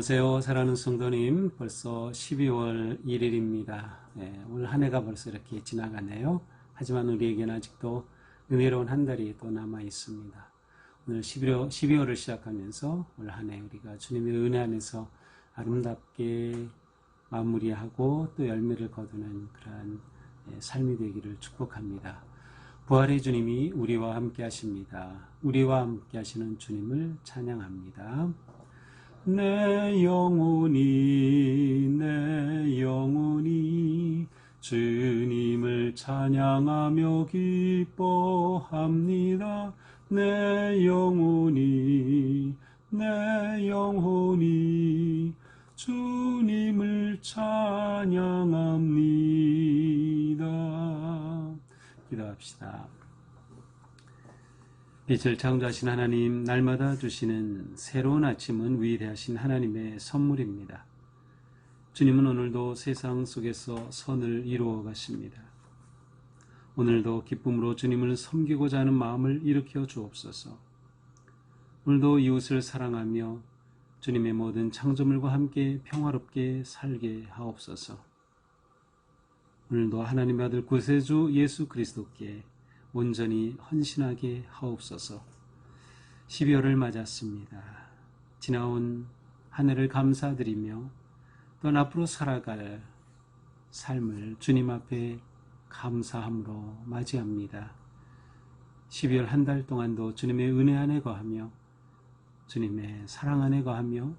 안녕하세요. 사랑하는 성도님. 벌써 12월 1일입니다. 예, 오늘 한 해가 벌써 이렇게 지나가네요. 하지만 우리에게는 아직도 은혜로운 한 달이 또 남아 있습니다. 오늘 12월, 12월을 시작하면서 올 한 해 우리가 주님의 은혜 안에서 아름답게 마무리하고 또 열매를 거두는 그러한 예, 삶이 되기를 축복합니다. 부활의 주님이 우리와 함께 하십니다. 우리와 함께 하시는 주님을 찬양합니다. 내 영혼이 내 영혼이 주님을 찬양하며 기뻐합니다. 내 영혼이 내 영혼이 주님을 찬양합니다. 기도합시다. 빛을 창조하신 하나님, 날마다 주시는 새로운 아침은 위대하신 하나님의 선물입니다. 주님은 오늘도 세상 속에서 선을 이루어 가십니다. 오늘도 기쁨으로 주님을 섬기고자 하는 마음을 일으켜 주옵소서. 오늘도 이웃을 사랑하며 주님의 모든 창조물과 함께 평화롭게 살게 하옵소서. 오늘도 하나님의 아들 구세주 예수 그리스도께 온전히 헌신하게 하옵소서. 12월을 맞았습니다. 지나온 한 해를 감사드리며 또 앞으로 살아갈 삶을 주님 앞에 감사함으로 맞이합니다. 12월 한 달 동안도 주님의 은혜 안에 거하며 주님의 사랑 안에 거하며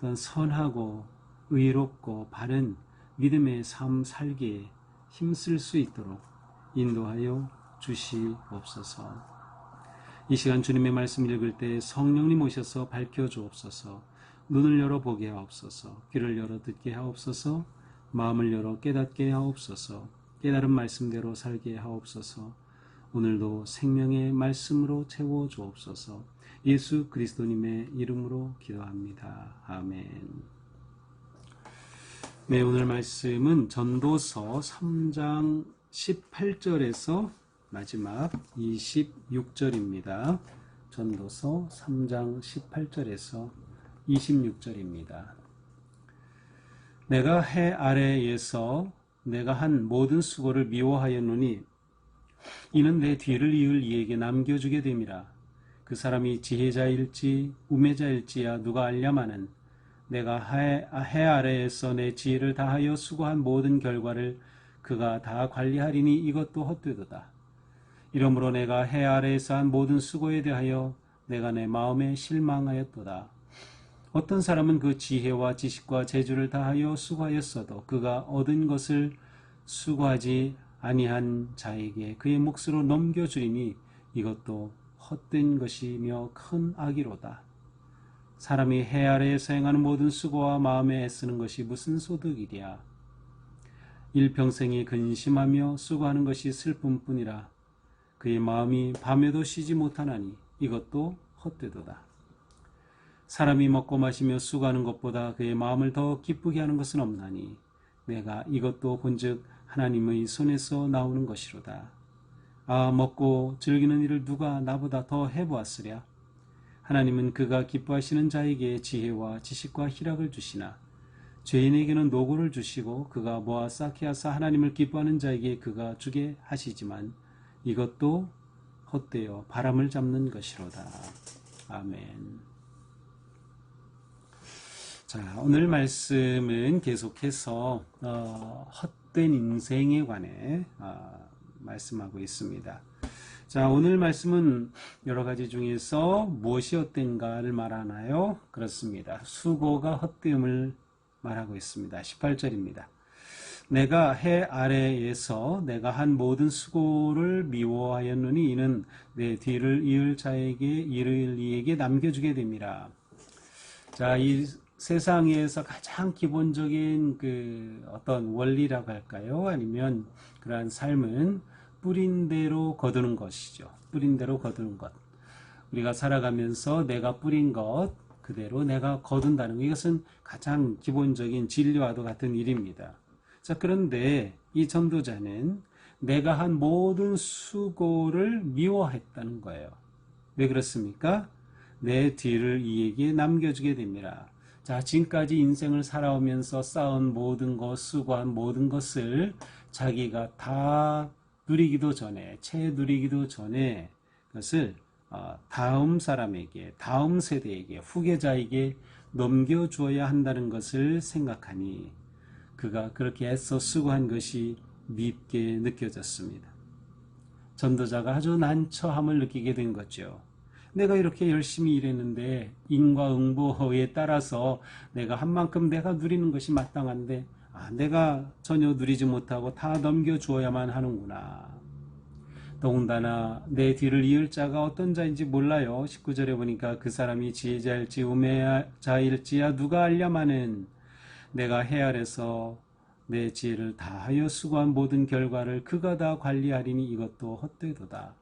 또 선하고 의롭고 바른 믿음의 삶 살기에 힘쓸 수 있도록 인도하여 주시옵소서. 이 시간 주님의 말씀 읽을 때 성령님 오셔서 밝혀 주옵소서. 눈을 열어 보게 하옵소서. 귀를 열어 듣게 하옵소서. 마음을 열어 깨닫게 하옵소서. 깨달은 말씀대로 살게 하옵소서. 오늘도 생명의 말씀으로 채워 주옵소서. 예수 그리스도님의 이름으로 기도합니다. 아멘. 네, 오늘 말씀은 전도서 3장 18절에서 마지막 26절입니다. 전도서 3장 18절에서 26절입니다. 내가 해 아래에서 내가 한 모든 수고를 미워하였노니 이는 내 뒤를 이을 이에게 남겨주게 됨이라. 그 사람이 지혜자일지 우매자일지야 누가 알냐마는 내가 해, 해 아래에서 내 지혜를 다하여 수고한 모든 결과를 그가 다 관리하리니 이것도 헛되도다. 이러므로 내가 해 아래에서 한 모든 수고에 대하여 내가 내 마음에 실망하였도다. 어떤 사람은 그 지혜와 지식과 재주를 다하여 수고하였어도 그가 얻은 것을 수고하지 아니한 자에게 그의 몫으로 넘겨주리니 이것도 헛된 것이며 큰 악이로다. 사람이 해 아래에서 행하는 모든 수고와 마음에 애쓰는 것이 무슨 소득이랴. 일평생이 근심하며 수고하는 것이 슬픔뿐이라. 그의 마음이 밤에도 쉬지 못하나니 이것도 헛되도다. 사람이 먹고 마시며 수고하는 것보다 그의 마음을 더 기쁘게 하는 것은 없나니 내가 이것도 본즉 하나님의 손에서 나오는 것이로다. 아 먹고 즐기는 일을 누가 나보다 더 해보았으랴. 하나님은 그가 기뻐하시는 자에게 지혜와 지식과 희락을 주시나 죄인에게는 노고를 주시고 그가 모아 쌓게 하사 하나님을 기뻐하는 자에게 그가 주게 하시지만 이것도 헛되어 바람을 잡는 것이로다. 아멘. 자, 오늘 말씀은 계속해서 어, 헛된 인생에 관해 어, 말씀하고 있습니다. 자, 오늘 말씀은 여러 가지 중에서 무엇이 헛된가를 말하나요? 그렇습니다. 수고가 헛됨을 말하고 있습니다. 18절입니다. 내가 해 아래에서 내가 한 모든 수고를 미워하였느니 이는 내 뒤를 이을 자에게 이를 이에게 남겨주게 됩니다. 자, 이 세상에서 가장 기본적인 그 어떤 원리라고 할까요? 아니면 그러한 삶은 뿌린 대로 거두는 것이죠. 뿌린 대로 거두는 것. 우리가 살아가면서 내가 뿌린 것 그대로 내가 거둔다는 것. 이것은 가장 기본적인 진리와도 같은 일입니다. 자, 그런데 이 전도자는 내가 한 모든 수고를 미워했다는 거예요. 왜 그렇습니까? 내 뒤를 이에게 남겨주게 됩니다. 자, 지금까지 인생을 살아오면서 쌓은 모든 것, 수고한 모든 것을 자기가 다 누리기도 전에, 채 누리기도 전에 그것을 어, 다음 사람에게, 다음 세대에게, 후계자에게 넘겨주어야 한다는 것을 생각하니 그가 그렇게 애써 수고한 것이 밉게 느껴졌습니다. 전도자가 아주 난처함을 느끼게 된 거죠. 내가 이렇게 열심히 일했는데 인과응보에 따라서 내가 한 만큼 내가 누리는 것이 마땅한데 아, 내가 전혀 누리지 못하고 다 넘겨주어야만 하는구나. 더군다나 내 뒤를 이을 자가 어떤 자인지 몰라요. 19절에 보니까 그 사람이 지혜자일지 우매자일지야 누가 알려마는 내가 해 아래서 내 지혜를 다하여 수고한 모든 결과를 그가 다 관리하리니 이것도 헛되도다.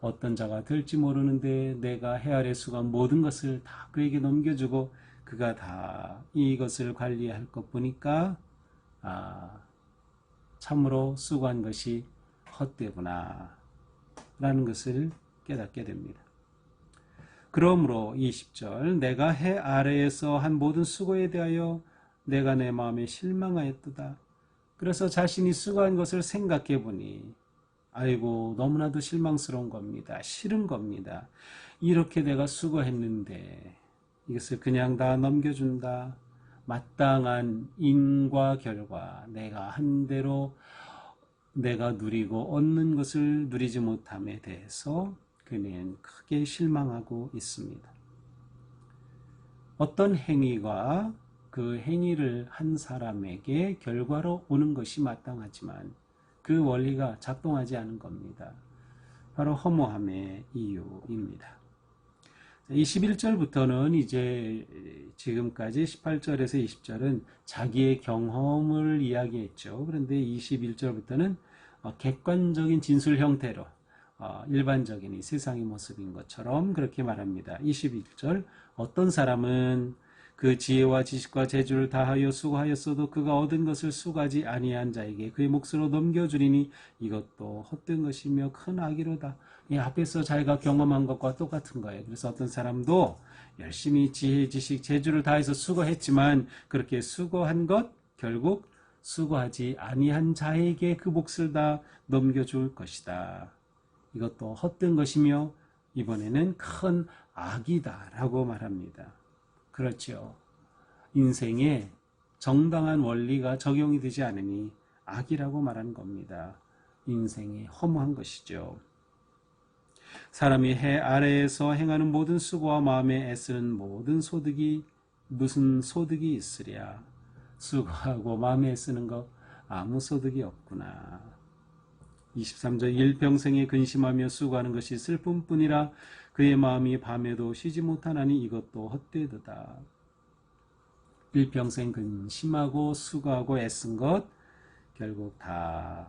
어떤 자가 될지 모르는데 내가 해 아래 수고한 모든 것을 다 그에게 넘겨주고 그가 다 이것을 관리할 것 보니까 아 참으로 수고한 것이 헛되구나 라는 것을 깨닫게 됩니다. 그러므로 20절 내가 해 아래에서 한 모든 수고에 대하여 내가 내 마음에 실망하였도다. 그래서 자신이 수고한 것을 생각해 보니 아이고 너무나도 실망스러운 겁니다. 싫은 겁니다. 이렇게 내가 수고했는데 이것을 그냥 다 넘겨준다. 마땅한 인과 결과 내가 한 대로 내가 누리고 얻는 것을 누리지 못함에 대해서 그는 크게 실망하고 있습니다. 어떤 행위가 그 행위를 한 사람에게 결과로 오는 것이 마땅하지만 그 원리가 작동하지 않은 겁니다. 바로 허무함의 이유입니다. 21절부터는 이제 지금까지 18절에서 20절은 자기의 경험을 이야기했죠. 그런데 21절부터는 어, 객관적인 진술 형태로 어, 일반적인 이 세상의 모습인 것처럼 그렇게 말합니다. 21절 어떤 사람은 그 지혜와 지식과 재주를 다하여 수고하였어도 그가 얻은 것을 수고하지 아니한 자에게 그의 몫으로 넘겨주리니 이것도 헛된 것이며 큰 악이로다. 이 앞에서 자기가 경험한 것과 똑같은 거예요. 그래서 어떤 사람도 열심히 지혜, 지식, 재주를 다해서 수고했지만 그렇게 수고한 것 결국 수고하지 아니한 자에게 그 몫을 다 넘겨줄 것이다. 이것도 헛된 것이며 이번에는 큰 악이다라고 말합니다. 그렇죠. 인생에 정당한 원리가 적용이 되지 않으니 악이라고 말하는 겁니다. 인생이 허무한 것이죠. 사람이 해 아래에서 행하는 모든 수고와 마음에 애쓰는 모든 소득이 무슨 소득이 있으랴. 수고하고 마음에 애쓰는 것 아무 소득이 없구나. 23절 일평생에 근심하며 수고하는 것이 슬픔뿐이라 그의 마음이 밤에도 쉬지 못하나니 이것도 헛되도다. 일평생 근심하고 수고하고 애쓴 것 결국 다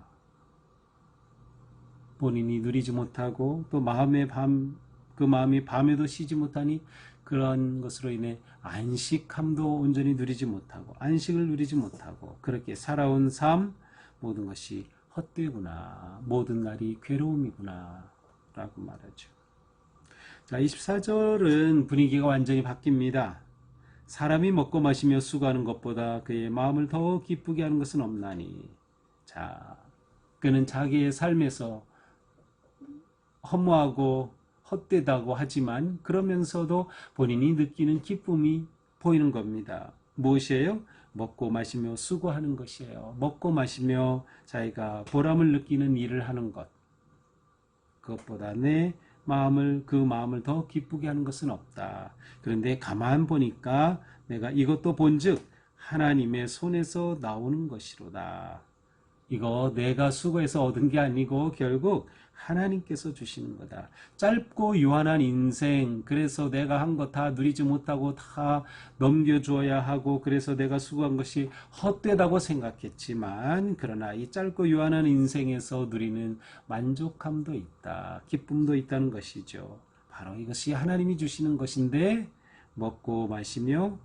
본인이 누리지 못하고 또 마음의 밤, 그 마음이 밤에도 쉬지 못하니 그런 것으로 인해 안식함도 온전히 누리지 못하고 안식을 누리지 못하고 그렇게 살아온 삶 모든 것이 헛되구나. 모든 날이 괴로움이구나. 라고 말하죠. 자, 24절은 분위기가 완전히 바뀝니다. 사람이 먹고 마시며 수고하는 것보다 그의 마음을 더 기쁘게 하는 것은 없나니. 자, 그는 자기의 삶에서 허무하고 헛되다고 하지만 그러면서도 본인이 느끼는 기쁨이 보이는 겁니다. 무엇이에요? 먹고 마시며 수고하는 것이에요. 먹고 마시며 자기가 보람을 느끼는 일을 하는 것. 그것보다 내 마음을 그 마음을 더 기쁘게 하는 것은 없다. 그런데 가만 보니까 내가 이것도 본즉 하나님의 손에서 나오는 것이로다. 이거 내가 수고해서 얻은 게 아니고 결국 하나님께서 주시는 거다. 짧고 유한한 인생, 그래서 내가 한거다 누리지 못하고 다 넘겨줘야 하고, 그래서 내가 수고한 것이 헛되다고 생각했지만, 그러나 이 짧고 유한한 인생에서 누리는 만족함도 있다. 기쁨도 있다는 것이죠. 바로 이것이 하나님이 주시는 것인데, 먹고 마시며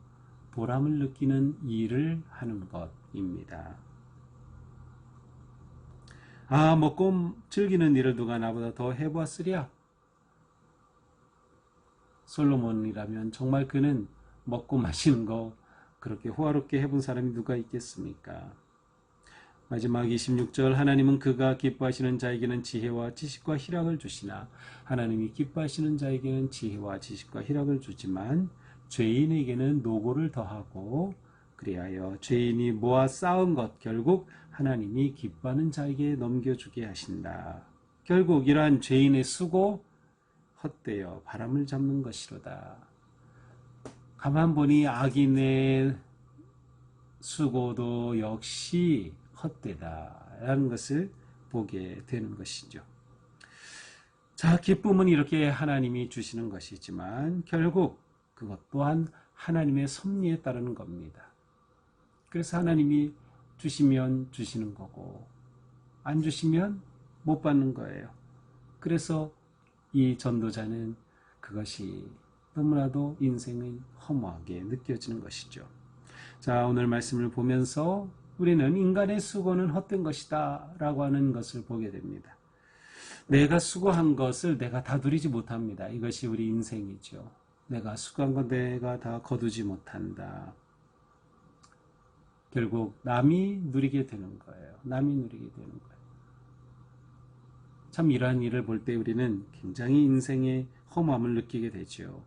보람을 느끼는 일을 하는 것입니다. 아 먹고 즐기는 일을 누가 나보다 더 해보았으랴. 솔로몬이라면 정말 그는 먹고 마시는 거 그렇게 호화롭게 해본 사람이 누가 있겠습니까? 마지막 26절 하나님은 그가 기뻐하시는 자에게는 지혜와 지식과 희락을 주시나 하나님이 기뻐하시는 자에게는 지혜와 지식과 희락을 주지만 죄인에게는 노고를 더하고 그리하여 죄인이 모아 쌓은 것 결국 하나님이 기뻐하는 자에게 넘겨주게 하신다. 결국 이러한 죄인의 수고 헛되어 바람을 잡는 것이로다. 가만 보니 악인의 수고도 역시 헛되다라는 것을 보게 되는 것이죠. 자, 기쁨은 이렇게 하나님이 주시는 것이지만 결국 그것 또한 하나님의 섭리에 따르는 겁니다. 그래서 하나님이 주시면 주시는 거고 안 주시면 못 받는 거예요. 그래서 이 전도자는 그것이 너무나도 인생의 허무하게 느껴지는 것이죠. 자, 오늘 말씀을 보면서 우리는 인간의 수고는 헛된 것이다 라고 하는 것을 보게 됩니다. 내가 수고한 것을 내가 다 누리지 못합니다. 이것이 우리 인생이죠. 내가 수고한 건 내가 다 거두지 못한다. 결국 남이 누리게 되는 거예요. 남이 누리게 되는 거예요. 참 이러한 일을 볼 때 우리는 굉장히 인생의 허무함을 느끼게 되죠.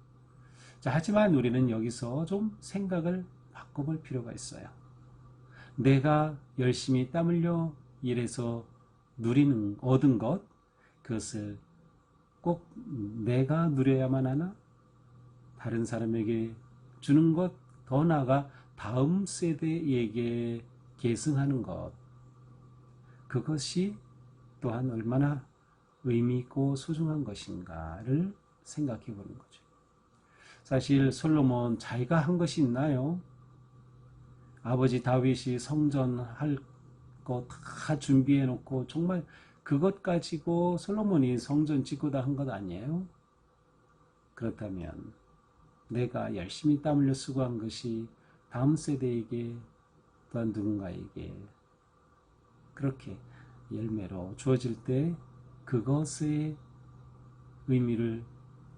자, 하지만 우리는 여기서 좀 생각을 바꿔볼 필요가 있어요. 내가 열심히 땀 흘려 일해서 누리는, 얻은 것, 그것을 꼭 내가 누려야만 하나? 다른 사람에게 주는 것, 더 나아가 다음 세대에게 계승하는 것. 그것이 또한 얼마나 의미 있고 소중한 것인가를 생각해 보는 거죠. 사실 솔로몬 자기가 한 것이 있나요? 아버지 다윗이 성전 할 거 다 준비해 놓고 정말 그것 가지고 솔로몬이 성전 짓고 다 한 것 아니에요? 그렇다면 내가 열심히 땀 흘려 수고한 것이 다음 세대에게 또한 누군가에게 그렇게 열매로 주어질 때 그것의 의미를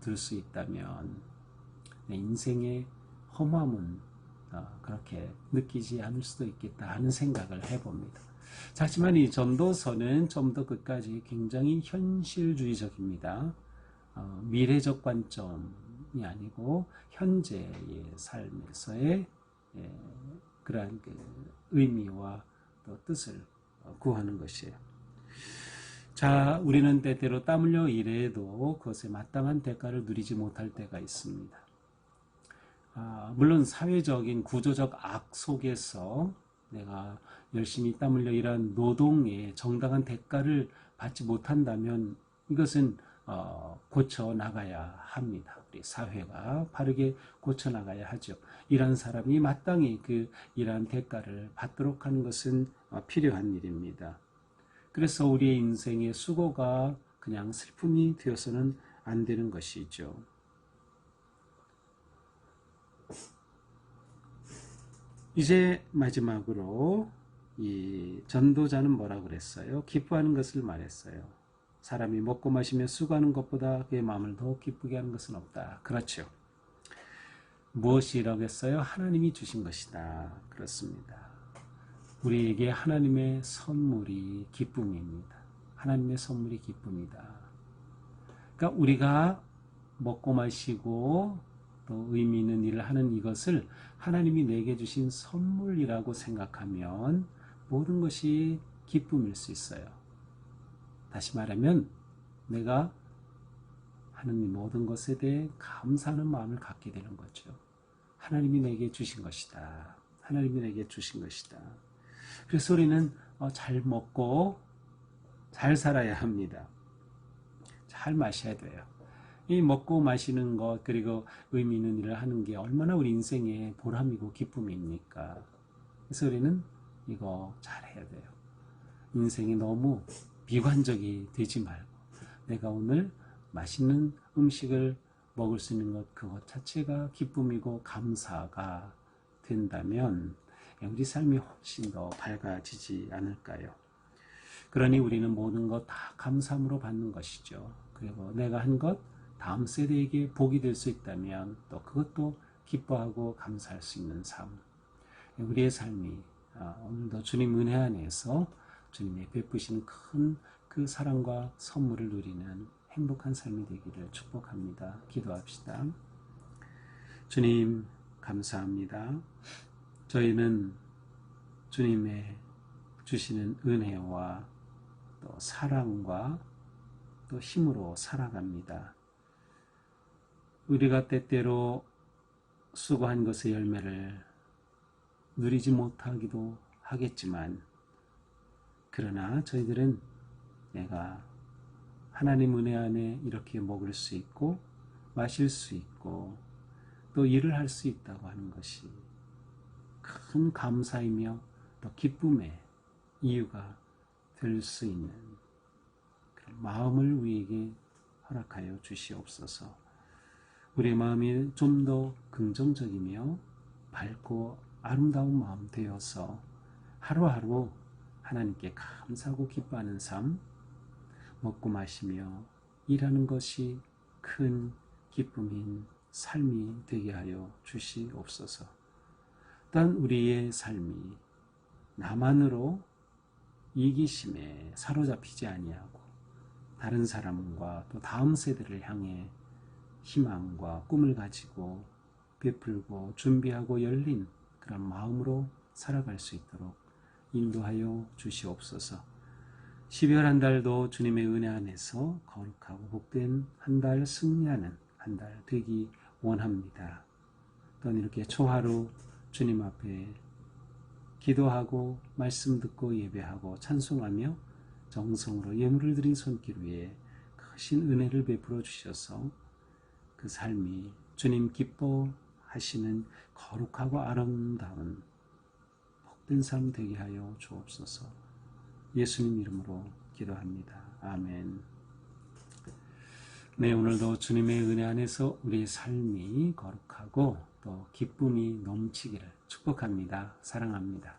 들 수 있다면 내 인생의 허무함은 어, 그렇게 느끼지 않을 수도 있겠다 하는 생각을 해봅니다. 자, 하지만 이 전도서는 좀 더 끝까지 굉장히 현실주의적입니다. 어, 미래적 관점이 아니고 현재의 삶에서의 예, 그러한 그 의미와 또 뜻을 구하는 것이에요. 자, 우리는 때때로 땀 흘려 일해도 그것에 마땅한 대가를 누리지 못할 때가 있습니다. 아, 물론 사회적인 구조적 악 속에서 내가 열심히 땀 흘려 일한 노동에 정당한 대가를 받지 못한다면 이것은 어, 고쳐 나가야 합니다. 우리 사회가 바르게 고쳐 나가야 하죠. 이런 사람이 마땅히 그 이러한 대가를 받도록 하는 것은 어, 필요한 일입니다. 그래서 우리의 인생의 수고가 그냥 슬픔이 되어서는 안 되는 것이죠. 이제 마지막으로 이 전도자는 뭐라 그랬어요? 기뻐하는 것을 말했어요. 사람이 먹고 마시며 수고하는 것보다 그의 마음을 더 기쁘게 하는 것은 없다. 그렇죠. 무엇이라고 했어요? 하나님이 주신 것이다. 그렇습니다. 우리에게 하나님의 선물이 기쁨입니다. 하나님의 선물이 기쁨이다. 그러니까 우리가 먹고 마시고 또 의미 있는 일을 하는 이것을 하나님이 내게 주신 선물이라고 생각하면 모든 것이 기쁨일 수 있어요. 다시 말하면 내가 하는 모든 것에 대해 감사하는 마음을 갖게 되는 거죠. 하나님이 내게 주신 것이다. 하나님이 내게 주신 것이다. 그래서 우리는 어, 잘 먹고 잘 살아야 합니다. 잘 마셔야 돼요. 이 먹고 마시는 것 그리고 의미 있는 일을 하는 게 얼마나 우리 인생의 보람이고 기쁨입니까? 그래서 우리는 이거 잘해야 돼요. 인생이 너무 비관적이 되지 말고 내가 오늘 맛있는 음식을 먹을 수 있는 것 그것 자체가 기쁨이고 감사가 된다면 우리 삶이 훨씬 더 밝아지지 않을까요? 그러니 우리는 모든 것 다 감사함으로 받는 것이죠. 그리고 내가 한 것 다음 세대에게 복이 될 수 있다면 또 그것도 기뻐하고 감사할 수 있는 삶. 우리의 삶이 아, 오늘도 주님 은혜 안에서 주님의 베푸신 큰그 사랑과 선물을 누리는 행복한 삶이 되기를 축복합니다. 기도합시다. 주님 감사합니다. 저희는 주님의 주시는 은혜와 또 사랑과 또 힘으로 살아갑니다. 우리가 때때로 수고한 것의 열매를 누리지 못하기도 하겠지만 그러나 저희들은 내가 하나님 은혜 안에 이렇게 먹을 수 있고 마실 수 있고 또 일을 할 수 있다고 하는 것이 큰 감사이며 또 기쁨의 이유가 될 수 있는 그런 마음을 우리에게 허락하여 주시옵소서. 우리의 마음이 좀 더 긍정적이며 밝고 아름다운 마음 되어서 하루하루 하나님께 감사하고 기뻐하는 삶, 먹고 마시며 일하는 것이 큰 기쁨인 삶이 되게 하여 주시옵소서. 또한 우리의 삶이 나만으로 이기심에 사로잡히지 아니하고 다른 사람과 또 다음 세대를 향해 희망과 꿈을 가지고 베풀고 준비하고 열린 그런 마음으로 살아갈 수 있도록 인도하여 주시옵소서. 12월 한 달도 주님의 은혜 안에서 거룩하고 복된 한 달 승리하는 한 달 되기 원합니다. 또한 이렇게 초하루 주님 앞에 기도하고 말씀 듣고 예배하고 찬송하며 정성으로 예물을 드린 손길 위에 크신 은혜를 베풀어 주셔서 그 삶이 주님 기뻐하시는 거룩하고 아름다운 복된 삶 되게 하여 주옵소서. 예수님 이름으로 기도합니다. 아멘. 네, 오늘도 주님의 은혜 안에서 우리의 삶이 거룩하고 또 기쁨이 넘치기를 축복합니다. 사랑합니다.